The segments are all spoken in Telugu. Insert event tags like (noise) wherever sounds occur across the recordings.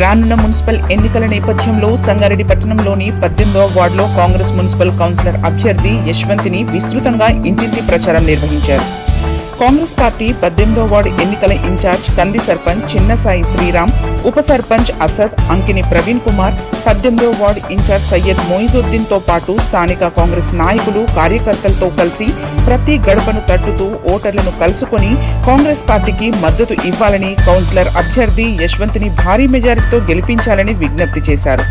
రానున్న మున్సిపల్ ఎన్నికల నేపథ్యంలో సంగారెడ్డి పట్టణంలోని పద్దెనిమిదవ వార్డులో కాంగ్రెస్ మున్సిపల్ కౌన్సిలర్ అభ్యర్థి యశ్వంతిని విస్తృతంగా ఇంటింటి ప్రచారం నిర్వహించారు. కాంగ్రెస్ పార్టీ పద్దెనిమిదో వార్డు ఎన్నికల ఇన్ఛార్జ్ కంది సర్పంచ్ చిన్నసాయి శ్రీరామ్ ఉప సర్పంచ్ అసద్ అంకిని ప్రవీణ్ కుమార్ పద్దెనిమిదో వార్డు ఇన్ఛార్జ్ సయ్యద్ మొయిజుద్దీన్తో పాటు స్థానిక కాంగ్రెస్ నాయకులు కార్యకర్తలతో కలిసి ప్రతి గడపను తట్టుతూ ఓటర్లను కలుసుకొని కాంగ్రెస్ పార్టీకి మద్దతు ఇవ్వాలని కౌన్సిలర్ అభ్యర్థి యశ్వంత్ని భారీ మెజారిటీతో గెలిపించాలని విజ్ఞప్తి చేశారు.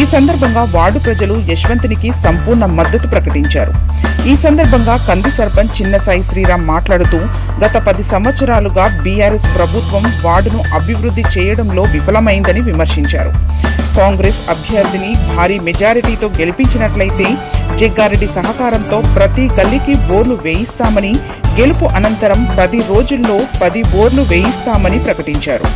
ఈ సందర్భంగా వార్డు ప్రజలు యశ్వంతునికి సంపూర్ణ మద్దతు ప్రకటించారు. ఈ సందర్భంగా కంది సర్పంచ్ చిన్నసాయి శ్రీరామ్ మాట్లాడుతూ గత పది సంవత్సరాలుగా బీఆర్ఎస్ ప్రభుత్వం వార్డును అభివృద్ధి చేయడంలో విఫలమైందని విమర్శించారు. కాంగ్రెస్ అభ్యర్థిని భారీ మెజారిటీతో గెలిపించినట్లయితే జగ్గారెడ్డి సహకారంతో ప్రతి గల్లీకి బోర్లు వేయిస్తామని గెలుపు అనంతరం పది రోజుల్లో పది బోర్లు వేయిస్తామని ప్రకటించారు.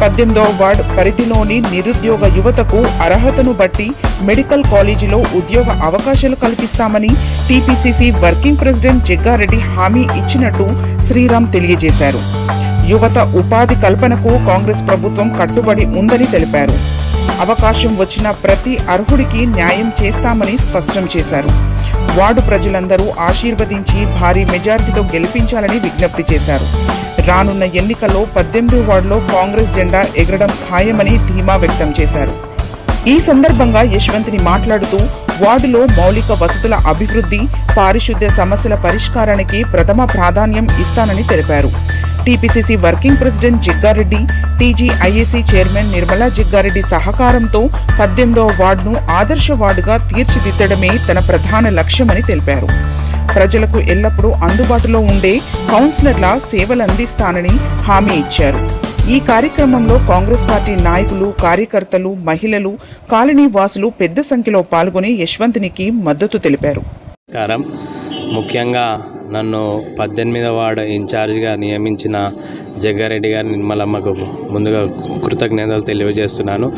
పద్దెనిమిదవ వార్డ్ పరిధిలోని నిరుద్యోగ యువతకు అర్హతను బట్టి మెడికల్ కాలేజీలో ఉద్యోగ అవకాశాలు కల్పిస్తామని టీపీసీసీ వర్కింగ్ ప్రెసిడెంట్ జగ్గారెడ్డి హామీ ఇచ్చినట్టు శ్రీరామ్ తెలియజేశారు. యువత ఉపాధి కల్పనకు కాంగ్రెస్ ప్రభుత్వం కట్టుబడి ఉందని తెలిపారు. అవకాశం వచ్చిన ప్రతి అర్హుడికి న్యాయం చేస్తామని స్పష్టం చేశారు. వార్డు ప్రజలందరూ ఆశీర్వదించి భారీ మెజారిటీతో గెలిపించాలని విజ్ఞప్తి చేశారు. రానున్న ఎన్నికల్లో పద్దెనిమిది వార్డులో కాంగ్రెస్ జెండా ఎగరడం ఖాయమని ధీమా వ్యక్తం చేశారు. ఈ సందర్భంగా యశ్వంత్ని మాట్లాడుతూ వార్డులో మౌలిక వసతుల అభివృద్ధి పారిశుద్ధ్య సమస్యల పరిష్కారానికి ప్రథమ ప్రాధాన్యం ఇస్తానని తెలిపారు. TPCC working president Jaggareddy TGIAC chairman Nirmala Jaggareddy సహకారంతో పద్దెనిమిదవ వార్డును ఆదర్శ వార్డుగా తీర్చిదిద్దడమే తన ప్రధాన లక్ష్యమని తెలిపారు. ప్రజలకు ఎల్లప్పుడూ అందుబాటులో ఉండే కౌన్సిలర్ల సేవలందిస్తానని హామీ ఇచ్చారు. ఈ కార్యక్రమంలో కాంగ్రెస్ పార్టీ నాయకులు కార్యకర్తలు మహిళలు కాలనీ వాసులు పెద్ద సంఖ్యలో పాల్గొని యశ్వంత్నికి మద్దతు తెలిపారు. ముఖ్యంగా నన్ను పద్దెనిమిదవ వార్డు ఇన్ఛార్జిగా నియమించిన జగ్గారెడ్డి గారి నిర్మలమ్మకు ముందుగా కృతజ్ఞతలు తెలియజేస్తున్నాను.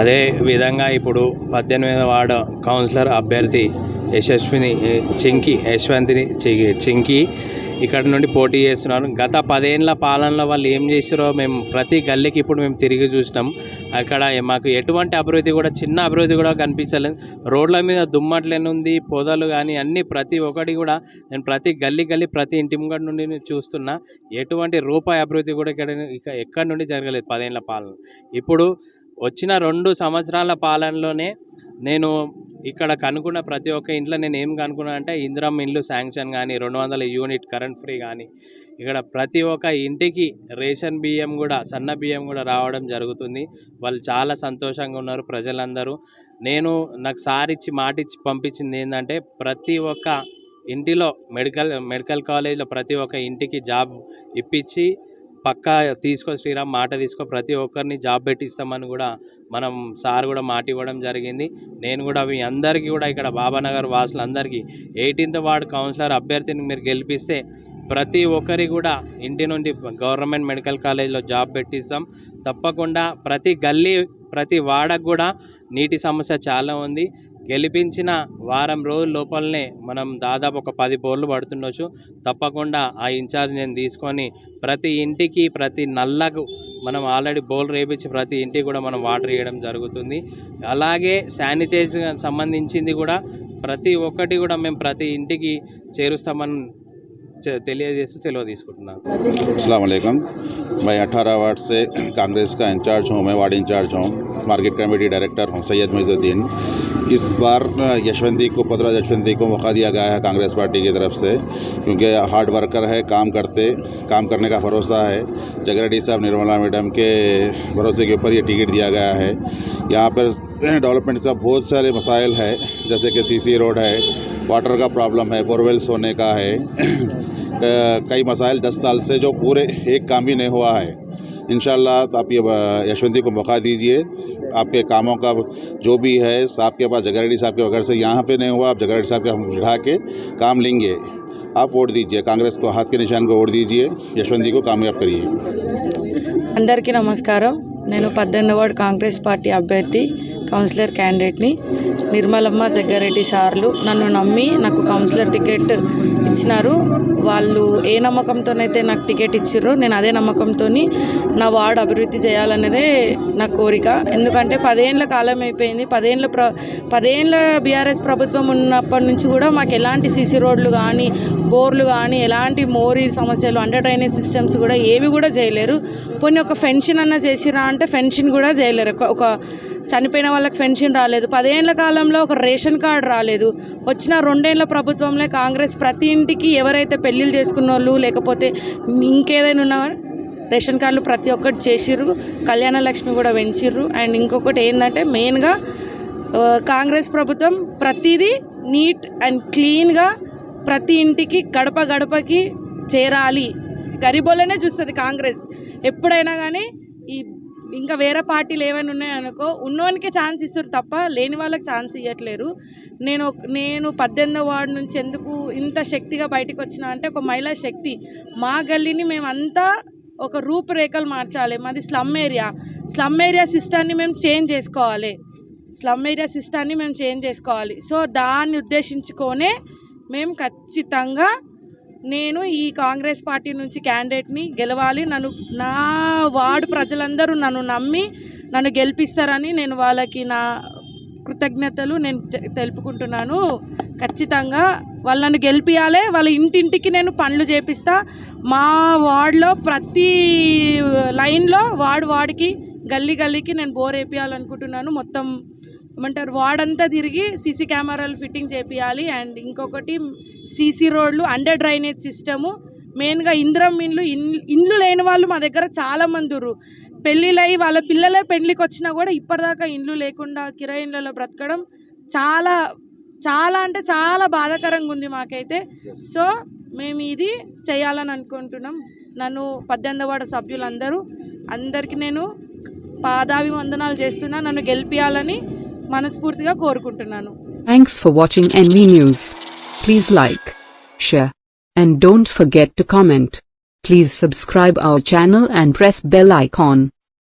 అదే విధంగా ఇప్పుడు పద్దెనిమిదవ వార్డు కౌన్సిలర్ అభ్యర్థి యశస్విని చెంకి యశ్వంతిని చెంకి ఇక్కడ నుండి పోటీ చేస్తున్నాను గత పదేళ్ళ పాలనలో వాళ్ళు ఏం చేసారో మేము ప్రతి గల్లీకి ఇప్పుడు మేము తిరిగి చూసినాం. అక్కడ మాకు ఎటువంటి అభివృద్ధి కూడా చిన్న అభివృద్ధి కూడా కనిపించలేదు. రోడ్ల మీద దుమ్మట్లేనుంది పొదలు కానీ అన్నీ ప్రతి ఒక్కటి కూడా నేను ప్రతి గల్లీ గల్లీ ప్రతి ఇంటి ముంగడి నుండి చూస్తున్నా. ఎటువంటి రూపాయి అభివృద్ధి కూడా ఇక్కడ ఎక్కడి నుండి జరగలేదు పదేళ్ళ పాలన. ఇప్పుడు వచ్చిన రెండు సంవత్సరాల పాలనలోనే నేను ఇక్కడ కనుక్కున్న ప్రతి ఒక్క ఇంట్లో నేను ఏం కనుక్కున్నా అంటే ఇందిరం ఇండ్లు శాంక్షన్ కానీ రెండు వందల యూనిట్ కరెంట్ ఫ్రీ కానీ ఇక్కడ ప్రతి ఒక్క ఇంటికి రేషన్ బియ్యం కూడా సన్న బియ్యం కూడా రావడం జరుగుతుంది. వాళ్ళు చాలా సంతోషంగా ఉన్నారు ప్రజలందరూ. నేను నాకు సార్ ఇచ్చి పంపించింది ఏంటంటే ప్రతి ఒక్క ఇంటిలో మెడికల్ మెడికల్ కాలేజ్లో ప్రతి ఒక్క ఇంటికి జాబ్ ఇప్పించి పక్కా తీసుకో శ్రీరామ్ మాట తీసుకో ప్రతి ఒక్కరిని జాబ్ పెట్టిస్తామని కూడా మనం సార్ కూడా మాట ఇవ్వడం జరిగింది. నేను కూడా మీ అందరికీ కూడా ఇక్కడ బాబానగర్ వాసులందరికీ ఎయిటీన్త్ వార్డ్ కౌన్సిలర్ అభ్యర్థిని మీరు గెలిపిస్తే ప్రతి ఒక్కరి కూడా ఇంటి నుండి గవర్నమెంట్ మెడికల్ కాలేజ్లో జాబ్ పెట్టిస్తాం. తప్పకుండా ప్రతి గల్లీ ప్రతి వాడకు కూడా నీటి సమస్య చాలా ఉంది. గెలిపించిన వారం రోజుల లోపలనే మనం దాదాపు ఒక పది బోర్లు పడుతుండొచ్చు. తప్పకుండా ఆ ఇన్ఛార్జ్ నేను తీసుకొని ప్రతి ఇంటికి ప్రతి నల్లకు మనం ఆల్రెడీ బోల్ రేపించి ప్రతి ఇంటికి కూడా మనం వాటర్ ఇవ్వడం జరుగుతుంది. అలాగే శానిటైజర్ సంబంధించింది కూడా ప్రతి ఒక్కటి కూడా మేము ప్రతి ఇంటికి చేరుస్తామని తెలియజేస్తూ సెలవు తీసుకుంటున్నాను अस्सलाम वालेकुम मैं अठारह वार्ड से कांग्रेस का इंचार्ज हूँ मैं वार्ड इंचार्ज हूँ मार्केट कमेटी डायरेक्टर हूँ सैयद मोइजुद्दीन इस बार यशवंती को पदरा यशवंती को मौका दिया गया है कांग्रेस पार्टी की तरफ से क्योंकि हार्ड वर्कर है काम करते काम करने का भरोसा है जगरेड्डी साहब निर्मला मैडम के भरोसे के ऊपर ये टिकट दिया गया है यहाँ पर डेवलपमेंट का बहुत सारे मसाइल है जैसे कि सीसी रोड है वाटर का प्रॉब्लम है बोरवेल्स होने का है अ, (clears throat) कई मसाइल दस साल से जो पूरे एक काम भी नहीं हुआ है इन तो आप ये अ, यशवंती को मौका दीजिए आपके कामों का जो भी है साहब के पास जगरेड्डी साहब के वगैरह से यहाँ पे नहीं हुआ आप जगरेड्डी साहब के हम बढ़ा के काम लेंगे आप वोट दीजिए कांग्रेस को हाथ के निशान को वोट दीजिए यशवंती को कामयाब करिए అందరికీ నమస్కారం నేను పద్దెనిమిది వార్డు కాంగ్రెస్ పార్టీ అభ్యర్థి కౌన్సిలర్ క్యాండిడేట్ని నిర్మలమ్మ జగ్గారెడ్డి సార్లు నన్ను నమ్మి నాకు కౌన్సిలర్ టికెట్ ఇచ్చినారు. వాళ్ళు ఏ నమ్మకంతోనైతే నాకు టికెట్ ఇచ్చిర్రో నేను అదే నమ్మకంతో నా వార్డు అభివృద్ధి చేయాలన్నదే నా కోరిక. ఎందుకంటే పదేళ్ళ కాలం అయిపోయింది. పదేళ్ళ ప్ర పదేళ్ళ బీఆర్ఎస్ ప్రభుత్వం ఉన్నప్పటి నుంచి కూడా మాకు ఎలాంటి సీసీ రోడ్లు కానీ బోర్లు కానీ ఎలాంటి మోరీ సమస్యలు అండర్ డ్రైనేజ్ సిస్టమ్స్ కూడా ఏవి కూడా చేయలేరు. పోనీ ఒక ఫెన్షన్ అన్న చేసిరా అంటే ఫెన్షన్ కూడా చేయలేరు. ఒక- ఒక చనిపోయిన వాళ్ళకి పెన్షన్ రాలేదు. పదేళ్ళ కాలంలో ఒక రేషన్ కార్డు రాలేదు. వచ్చిన రెండేళ్ళ ప్రభుత్వంలో కాంగ్రెస్ ప్రతి ఇంటికి ఎవరైతే పెళ్ళిళ్ళు చేసుకున్న వాళ్ళు లేకపోతే ఇంకేదైనా ఉన్నా రేషన్ కార్డులు ప్రతి ఒక్కటి చేసిర్రు. కళ్యాణ లక్ష్మి కూడా పెంచిర్రు. అండ్ ఇంకొకటి ఏంటంటే మెయిన్గా కాంగ్రెస్ ప్రభుత్వం ప్రతిదీ నీట్ అండ్ క్లీన్గా ప్రతి ఇంటికి గడప గడపకి చేరాలి. గరీబోళ్ళనే చూస్తుంది కాంగ్రెస్. ఎప్పుడైనా కానీ ఈ ఇంకా వేరే పార్టీలు ఏమైనా ఉన్నాయనుకో ఉన్నోనికే ఛాన్స్ ఇస్తారు తప్ప లేని వాళ్ళకి ఛాన్స్ ఇవ్వట్లేరు నేను నేను పద్దెనిమిదో వార్డు నుంచి ఎందుకు ఇంత శక్తిగా బయటకు వచ్చిన అంటే ఒక మహిళా శక్తి. మా గల్లీని మేమంతా ఒక రూపురేఖలు మార్చాలి. మాది స్లమ్ ఏరియా. స్లమ్ ఏరియా సిస్టాన్ని మేము చేంజ్ చేసుకోవాలి. స్లమ్ ఏరియా సిస్టాన్ని మేము చేంజ్ చేసుకోవాలి. సో దాన్ని ఉద్దేశించుకొనే మేము ఖచ్చితంగా నేను ఈ కాంగ్రెస్ పార్టీ నుంచి క్యాండిడేట్ని గెలవాలి. నన్ను నా వార్డు ప్రజలందరూ నన్ను నమ్మి నన్ను గెలిపిస్తారని నేను వాళ్ళకి నా కృతజ్ఞతలు నేను తెలుపుకుంటున్నాను. ఖచ్చితంగా వాళ్ళు నన్ను గెలిపియాలి. వాళ్ళ ఇంటింటికి నేను పనులు చేపిస్తా. మా వార్డులో ప్రతి లైన్లో వార్డు వార్డుకి గల్లీ గల్లీకి నేను బోర్ వేపియాలనుకుంటున్నాను. మొత్తం ఏమంటారు వార్డంతా తిరిగి సీసీ కెమెరాలు ఫిట్టింగ్ చేపియాలి. అండ్ ఇంకొకటి సీసీ రోడ్లు అండర్ డ్రైనేజ్ సిస్టము. మెయిన్గా ఇంద్రం ఇండ్లు ఇన్- ఇండ్లు లేని వాళ్ళు మా దగ్గర చాలా మంది ఉర్రు. పెళ్ళిళ్ళయి వాళ్ళ పిల్లలే పెళ్ళికి వచ్చినా కూడా ఇప్పటిదాకా ఇండ్లు లేకుండా కిరాయి ఇండ్లలో బ్రతకడం చాలా చాలా అంటే చాలా బాధాకరంగా ఉంది మాకైతే. సో మేము ఇది చేయాలని అనుకుంటున్నాం. నన్ను పద్దెనిమిది వాడ సభ్యులందరూ. అందరికీ నేను పాదాభివందనాలు చేస్తున్నా. నన్ను గెలిపించాలని మనస్ఫూర్తిగా కోరుకుంటున్నాను Thanks for watching NV News. Please like, share, and don't forget to comment. Please subscribe our channel and press bell icon.